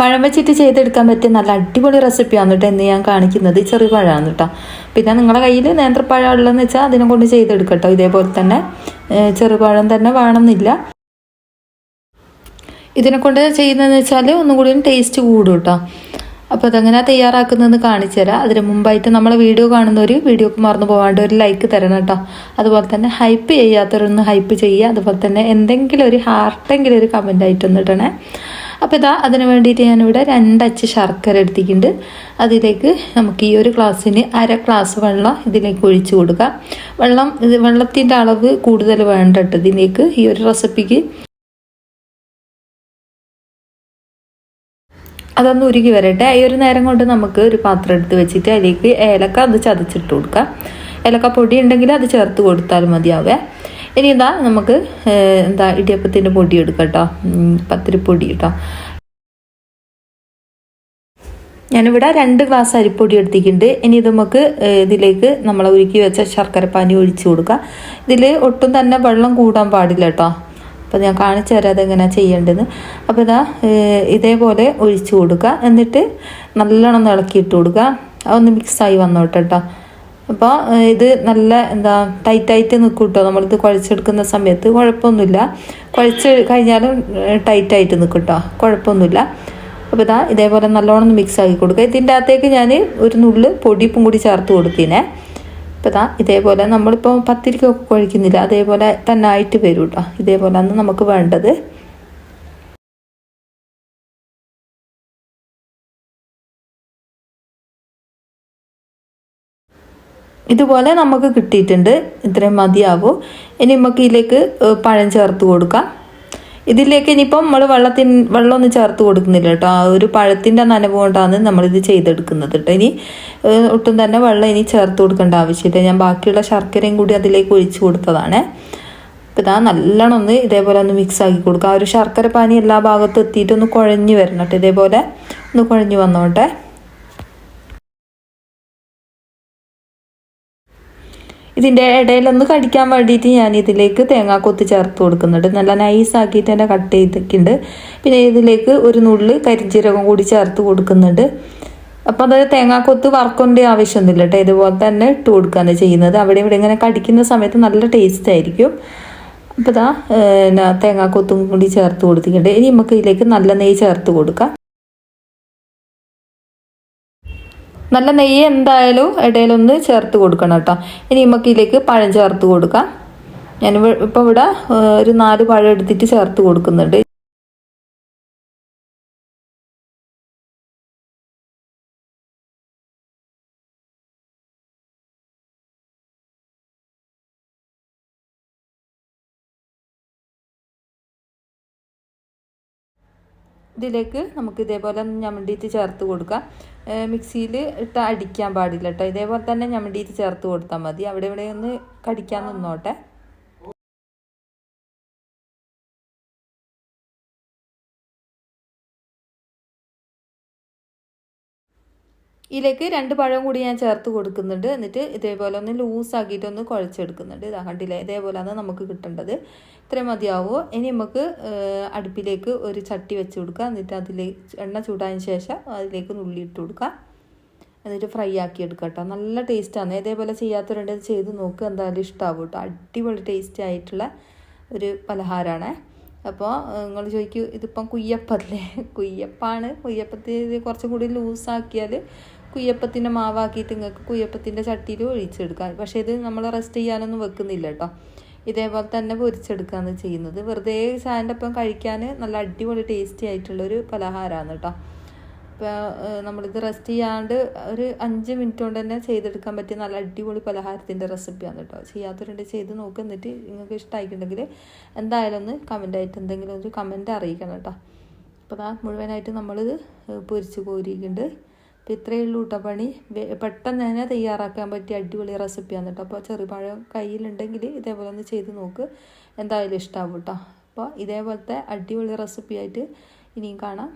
പഴം ചെയ്തെടുക്കാൻ പറ്റിയ നല്ല അടിപൊളി റെസിപ്പിയാണ് കേട്ടോ എന്ന് ഞാൻ കാണിക്കുന്നത്. ചെറുപഴമാണ് കേട്ടോ പിന്നെ നിങ്ങളുടെ കയ്യിൽ നേന്ത്രപ്പഴം ഉള്ളതെന്ന് വെച്ചാൽ അതിനെ കൊണ്ട് ചെയ്തെടുക്കട്ടോ. ഇതേപോലെ തന്നെ ചെറുപഴം തന്നെ വേണമെന്നില്ല. ഇതിനെ കൊണ്ട് ചെയ്യുന്നതെന്ന് വെച്ചാൽ ഒന്നും കൂടി ടേസ്റ്റ് കൂടും കേട്ടോ അപ്പോൾ അതെങ്ങനെ തയ്യാറാക്കുന്നതെന്ന് കാണിച്ചു തരാം. അതിന് മുമ്പായിട്ട് നമ്മളെ വീഡിയോ കാണുന്നവർ വീഡിയോക്ക് മറന്നു പോകാണ്ട് ഒരു ലൈക്ക് തരണം കേട്ടോ അതുപോലെ തന്നെ ഹൈപ്പ് ചെയ്യാത്തവരൊന്ന് ഹൈപ്പ് ചെയ്യുക. അതുപോലെ തന്നെ എന്തെങ്കിലും ഒരു ഹാർട്ടെങ്കിലും ഒരു കമന്റ് ആയിട്ടൊന്ന് ഇടണേ. അപ്പോൾ ഇതാ അതിന് വേണ്ടിയിട്ട് ഞാനിവിടെ രണ്ടച്ച് ശർക്കര എടുത്തിട്ടുണ്ട്. അതിലേക്ക് നമുക്ക് ഈ ഒരു ഗ്ലാസ്സിന് അര ഗ്ലാസ് വെള്ളം ഇതിലേക്ക് ഒഴിച്ചു കൊടുക്കാം. വെള്ളം ഇത് വെള്ളത്തിന്റെ അളവ് കൂടുതൽ വേണ്ട കേട്ടോ ഇതിലേക്ക് ഈ ഒരു റെസിപ്പിക്ക് അതൊന്ന് ഉരുകി വരട്ടെ. ഈ ഒരു നേരം കൊണ്ട് നമുക്ക് ഒരു പാത്രം എടുത്ത് വെച്ചിട്ട് അതിലേക്ക് ഏലക്ക അത് ചതച്ചിട്ട് കൊടുക്കാം. ഏലക്ക പൊടി ഉണ്ടെങ്കിൽ അത് ചേർത്ത് കൊടുത്താൽ മതിയാവേ. ഇനി ഇതാ നമുക്ക് എന്താ ഇടിയപ്പത്തിന്റെ പൊടി എടുക്കാം കേട്ടോ പത്തിരിപ്പൊടി കേട്ടോ. ഞാനിവിടെ രണ്ട് ഗ്ലാസ് അരിപ്പൊടി എടുത്തിട്ടുണ്ട്. ഇനി ഇത് നമുക്ക് ഇതിലേക്ക് നമ്മൾ ഉരുക്കി വെച്ച ശർക്കര പാനി ഒഴിച്ചു കൊടുക്കാം ഇതിൽ ഒട്ടും തന്നെ വെള്ളം കൂടാൻ പാടില്ല കേട്ടോ. അപ്പോൾ ഞാൻ കാണിച്ചു തരാം അതെങ്ങനെയാണ് ചെയ്യേണ്ടത്. അപ്പോൾ ഇതാ ഇതേപോലെ ഒഴിച്ചു കൊടുക്കുക. എന്നിട്ട് നല്ലോണം ഇളക്കിയിട്ട് കൊടുക്കുക. അതൊന്ന് മിക്സായി വന്നോട്ടെ കേട്ടോ. അപ്പോൾ ഇത് നല്ല എന്താ ടൈറ്റായിട്ട് നിൽക്കും കേട്ടോ നമ്മളിത് കുഴച്ചെടുക്കുന്ന സമയത്ത് കുഴപ്പമൊന്നുമില്ല. കുഴച്ച് കഴിഞ്ഞാലും ടൈറ്റായിട്ട് നിൽക്കും കേട്ടോ കുഴപ്പമൊന്നുമില്ല. അപ്പോൾ ഇതാ ഇതേപോലെ നല്ലോണം മിക്സ് ആക്കി കൊടുക്കുക. ഇതിന്റെ അകത്തേക്ക് ഞാൻ ഒരു നുള്ള് പൊടിപ്പും കൂടി ചേർത്ത് കൊടുത്തിനെ. അപ്പോൾ ഇതാ ഇതേപോലെ നമ്മളിപ്പോൾ പത്തിരിക്കൊക്കെ കുഴക്കുന്നില്ല. അതേപോലെ തന്നെ ആയിട്ട് വരും കേട്ടോ ഇതേപോലെയാണ് നമുക്ക് വേണ്ടത്. ഇതുപോലെ നമുക്ക് കിട്ടിയിട്ടുണ്ട്. ഇത്രയും മതിയാവും. ഇനി നമുക്ക് ഇതിലേക്ക് പഴം ചേർത്ത് കൊടുക്കാം. ഇതിലേക്ക് ഇനിയിപ്പം നമ്മൾ വെള്ളത്തിൻ വെള്ളമൊന്നും ചേർത്ത് കൊടുക്കുന്നില്ല കേട്ടോ. ആ ഒരു പഴത്തിന്റെ നനവ് കൊണ്ടാണ് നമ്മളിത് ചെയ്തെടുക്കുന്നത് കേട്ടോ. ഇനി ഒട്ടും തന്നെ വെള്ളം ഇനി ചേർത്ത് കൊടുക്കേണ്ട ആവശ്യമില്ല. ഞാൻ ബാക്കിയുള്ള ശർക്കരയും കൂടി അതിലേക്ക് ഒഴിച്ചു കൊടുത്തതാണ്. അപ്പോൾ ഇതാ നല്ലോണം ഒന്ന് ഇതേപോലെ ഒന്ന് മിക്സ് ആക്കി കൊടുക്കുക ആ ഒരു ശർക്കര പാനി എല്ലാ ഭാഗത്തും എത്തിയിട്ട് ഒന്ന് കുഴഞ്ഞ് വരണം കേട്ടോ. ഇതേപോലെ ഒന്ന് കുഴഞ്ഞു വന്നോട്ടെ. ഇതിന്റെ ഇടയിലൊന്ന് കടിക്കാൻ വേണ്ടിയിട്ട് ഞാൻ ഇതിലേക്ക് തേങ്ങാക്കൊത്ത് ചേർത്ത് കൊടുക്കുന്നുണ്ട്. നല്ല നൈസ് ആക്കിയിട്ട് തന്നെ കട്ട് ചെയ്തിട്ടുണ്ട്. പിന്നെ ഇതിലേക്ക് ഒരു നുള്ളി കരിഞ്ചീരകം കൂടി ചേർത്ത് കൊടുക്കുന്നുണ്ട്. അപ്പോൾ അത് തേങ്ങാക്കൊത്ത് വറക്കേണ്ട ആവശ്യമൊന്നുമില്ല കേട്ടോ. ഇതുപോലെ തന്നെ ഇട്ട് കൊടുക്കുകയാണ് ചെയ്യുന്നത്. അവിടെ ഇവിടെ ഇങ്ങനെ കടിക്കുന്ന സമയത്ത് നല്ല ടേസ്റ്റ് ആയിരിക്കും. അപ്പോൾ ഇതാ തേങ്ങാക്കൊത്തും കൂടി ചേർത്ത് കൊടുത്തിട്ടുണ്ട്. ഇനി നമുക്ക് ഇതിലേക്ക് നല്ല നെയ്യ് ചേർത്ത് കൊടുക്കാം. നല്ല നെയ്യ് എന്തായാലും ഇടയിലൊന്ന് ചേർത്ത് കൊടുക്കണം കേട്ടോ. ഇനി നമുക്ക് ഇതിലേക്ക് പഴം ചേർത്ത് കൊടുക്കാം. ഞാൻ ഇപ്പോൾ ഇവിടെ ഒരു നാല് പഴം എടുത്തിട്ട് ചേർത്ത് കൊടുക്കുന്നുണ്ട്. ഇതിലേക്ക് നമുക്ക് ഇതേപോലെ ഞമണ്ടിയിട്ട് ചേർത്ത് കൊടുക്കാം. മിക്സിയിൽ ഇട്ട് അടിക്കാൻ പാടില്ല കേട്ടോ ഇതേപോലെ തന്നെ ഞമണ്ടിയിട്ട് ചേർത്ത് കൊടുത്താൽ മതി. അവിടെ ഇവിടെ ഒന്ന് കടിക്കാൻ നിന്നോട്ടെ. ഇതിലേക്ക് രണ്ട് പഴം കൂടി ഞാൻ ചേർത്ത് കൊടുക്കുന്നുണ്ട്. എന്നിട്ട് ഇതേപോലെ ഒന്ന് ലൂസാക്കിയിട്ട് ഒന്ന് കുഴച്ചെടുക്കുന്നുണ്ട്. ഇതാ കണ്ടില്ലേ? ഇതേപോലെയാണ് നമുക്ക് കിട്ടേണ്ടത്. ഇത്രയും മതിയാവുമോ ഇനി നമുക്ക് അടുപ്പിലേക്ക് ഒരു ചട്ടി വെച്ച് കൊടുക്കുക എന്നിട്ട് അതിൽ എണ്ണ ചൂടായതിന് ശേഷം അതിലേക്ക് നുള്ളി ഇട്ട് കൊടുക്കുക എന്നിട്ട് ഫ്രൈ ആക്കി എടുക്കുക കേട്ടോ. നല്ല ടേസ്റ്റാണ്. ഇതേപോലെ ചെയ്യാത്തവരുണ്ട് ഇത് ചെയ്ത് നോക്കുക എന്തായാലും ഇഷ്ടമാവും കേട്ടോ. അടിപൊളി ടേസ്റ്റി ആയിട്ടുള്ള ഒരു പലഹാരമാണ് അപ്പോൾ നിങ്ങൾ ചോദിക്കൂ ഇതിപ്പം കുയ്യപ്പല്ലേ? കുയ്യപ്പാണ്. കുയ്യപ്പത്തിൽ കുറച്ചും കൂടി ലൂസാക്കിയാൽ കുയ്യപ്പത്തിന്റെ മാവാക്കിയിട്ട് നിങ്ങൾക്ക് കുയ്യപ്പത്തിന്റെ ചട്ടിയിൽ ഒഴിച്ചെടുക്കാം. പക്ഷേ ഇത് നമ്മൾ റെസ്റ്റ് ചെയ്യാനൊന്നും വെക്കുന്നില്ല കേട്ടോ. ഇതേപോലെ തന്നെ പൊരിച്ചെടുക്കുകയാണ് ചെയ്യുന്നത്. വെറുതെ ചായന്റെ ഒപ്പം കഴിക്കാൻ നല്ല അടിപൊളി ടേസ്റ്റി ആയിട്ടുള്ളൊരു പലഹാരമാണ് കേട്ടോ. ഇപ്പോൾ നമ്മളിത് റെസ്റ്റ് ചെയ്യാണ്ട് ഒരു അഞ്ച് മിനിറ്റ് കൊണ്ട് തന്നെ ചെയ്തെടുക്കാൻ പറ്റിയ നല്ല അടിപൊളി പലഹാരത്തിന്റെ റെസിപ്പിയാണ് കേട്ടോ. ചെയ്യാത്തവരുണ്ട് ചെയ്ത് നോക്കുക എന്നിട്ട് നിങ്ങൾക്ക് ഇഷ്ടമായിട്ടുണ്ടെങ്കിൽ എന്തായാലും ഒന്ന് കമന്റായിട്ട് എന്തെങ്കിലും ഒരു കമന്റ് അറിയിക്കണം കേട്ടോ. അപ്പോൾ അതാ മുഴുവനായിട്ട് നമ്മളിത് പൊരിച്ച് കോരിയിട്ടുണ്ട്. അപ്പോൾ ഇത്രയേ ഉള്ളൂ കേട്ടോ പണി. പെട്ടെന്ന് തന്നെ തയ്യാറാക്കാൻ പറ്റിയ അടിപൊളി റെസിപ്പിയാണ് കേട്ടോ അപ്പോൾ ചെറുപഴം കയ്യിലുണ്ടെങ്കിൽ ഇതേപോലെ ഒന്ന് ചെയ്ത് നോക്ക്. എന്തായാലും ഇഷ്ടമാവും കേട്ടോ അപ്പോൾ ഇതേപോലത്തെ അടിപൊളി റെസിപ്പിയായിട്ട് ഇനിയും കാണാം.